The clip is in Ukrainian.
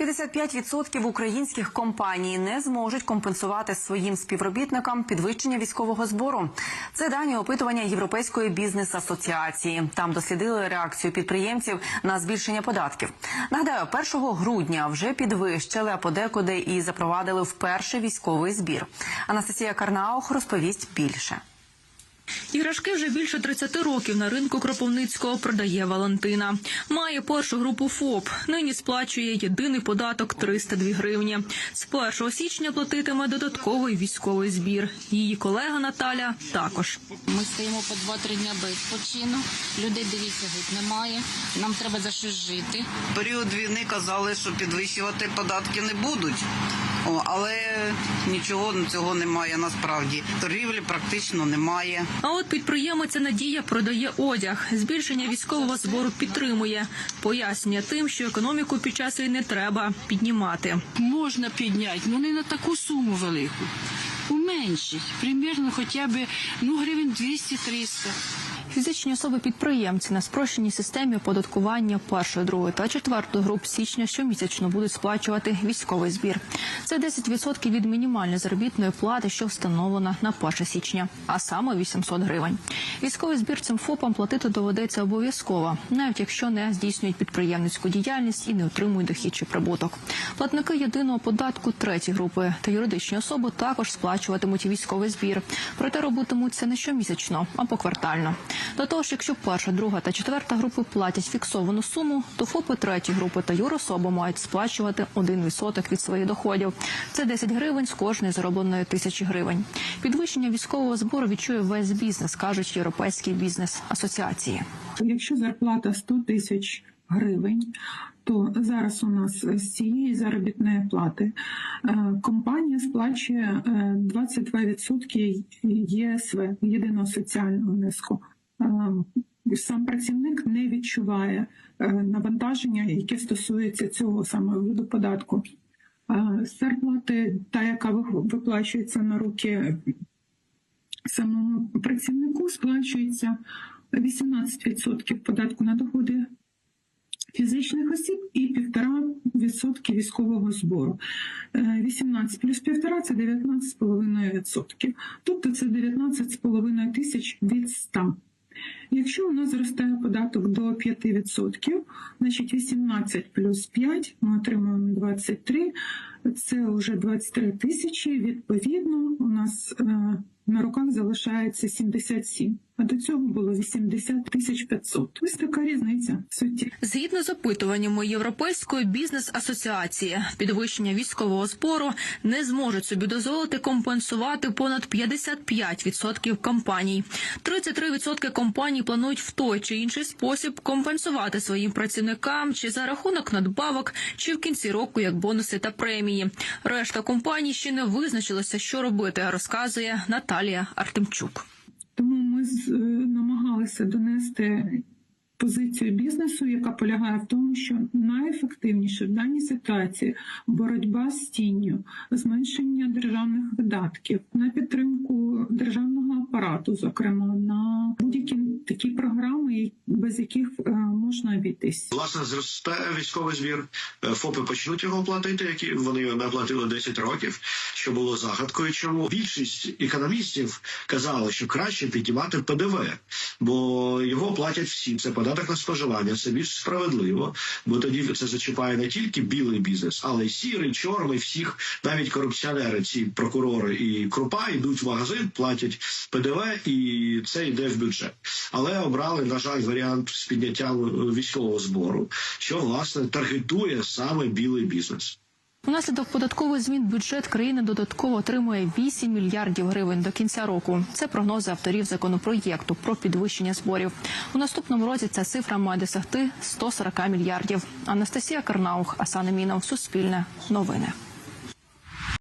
55% українських компаній не зможуть компенсувати своїм співробітникам підвищення військового збору. Це дані опитування Європейської бізнес-асоціації. Там дослідили реакцію підприємців на збільшення податків. Нагадаю, 1 грудня вже підвищили, а подекуди і запровадили вперше військовий збір. Анастасія Карнаух розповість більше. Іграшки вже більше 30 років на ринку Кропивницького продає Валентина. Має першу групу ФОП. Нині сплачує єдиний податок 302 гривні. З 1 січня платитиме додатковий військовий збір. Її колега Наталя також. Ми стоїмо по 2-3 дня без почину. Людей дивіться геть немає. Нам треба за щось жити. В період війни казали, що підвищувати податки не будуть. О, але нічого цього немає насправді. Торгівлі практично немає. А от підприємиця Надія продає одяг. Збільшення військового збору підтримує. Пояснює тим, що економіку під час війни треба піднімати. можна підняти, ну не на таку суму велику. Уменшить, примірно хоча б ну, гривень 200-300. Фізичні особи-підприємці на спрощеній системі оподаткування першої, другої та четвертої груп січня щомісячно будуть сплачувати військовий збір. Це 10% від мінімальної заробітної плати, що встановлена на 1 січня, а саме 800 гривень. Військовий збір цим ФОПам платити доведеться обов'язково, навіть якщо не здійснюють підприємницьку діяльність і не отримують дохід чи прибуток. Платники єдиного податку третьої групи та юридичні особи також сплачуватимуть військовий збір, проте робитимуть це не щомісячно, а поквартально. До того ж, якщо перша, друга та четверта групи платять фіксовану суму, то ФОПи третьої групи та юрособи мають сплачувати 1% від своїх доходів. Це 10 гривень з кожної заробленої тисячі гривень. Підвищення військового збору відчує весь бізнес, кажуть європейські бізнес-асоціації. Якщо зарплата 100 тисяч гривень, то зараз у нас з цієї заробітної плати е, компанія сплачує е, 22% ЄСВ єдиного соціального внеску. Е, Сам працівник не відчуває е, навантаження, яке стосується цього саме виду податку. Е, Зарплати, та яка виплачується на руки самому працівнику, сплачується 18% податку на доходи фізичних осіб і 1,5% військового збору. Е, 18 плюс 1,5 – це 19,5%. Тобто це 19,5 тисяч від 100. Якщо у нас зростає податок до 5%, значить 18 плюс 5 ми отримуємо 23, це вже 23 тисячі. Відповідно, у нас е, на руках залишається 77, а до цього було 80 тисяч 500. Ось така різниця в суті. Згідно з опитуваннями Європейської бізнес-асоціації, підвищення військового збору не зможуть собі дозволити компенсувати понад 55% компаній. 33% компаній планують в той чи інший спосіб компенсувати своїм працівникам чи за рахунок надбавок, чи в кінці року як бонуси та премії. Решта компаній ще не визначилися, що робити, розказує Наталія Артемчук. Тому ми е, намагалися донести позицію бізнесу, яка полягає в тому, що найефективніше в даній ситуації боротьба з тінню, зменшення державних видатків на підтримку державного апарату, зокрема на такі програми, без яких е, можна обійтись. Власне, зросте військовий збір. Е, ФОПи почнуть його платити, які вони не платили 10 років, що було загадкою. Чому більшість економістів казали, що краще піднімати ПДВ, бо його платять всі. Це податок на споживання, це більш справедливо, бо тоді це зачіпає не тільки білий бізнес, але й сірий, чорний, всіх, навіть корупціонери, ці прокурори і крупа йдуть в магазин, платять ПДВ, і це йде в бюджет. Але обрали, на жаль, варіант з підняттям е, військового збору, що власне таргетує саме білий бізнес. Унаслідок податкових змін бюджет країни додатково отримує 8 мільярдів гривень до кінця року. Це прогнози авторів законопроєкту про підвищення зборів. У наступному році ця цифра має досягти 140 мільярдів. Анастасія Карнаух, Асан Емінов, Суспільне, Новини.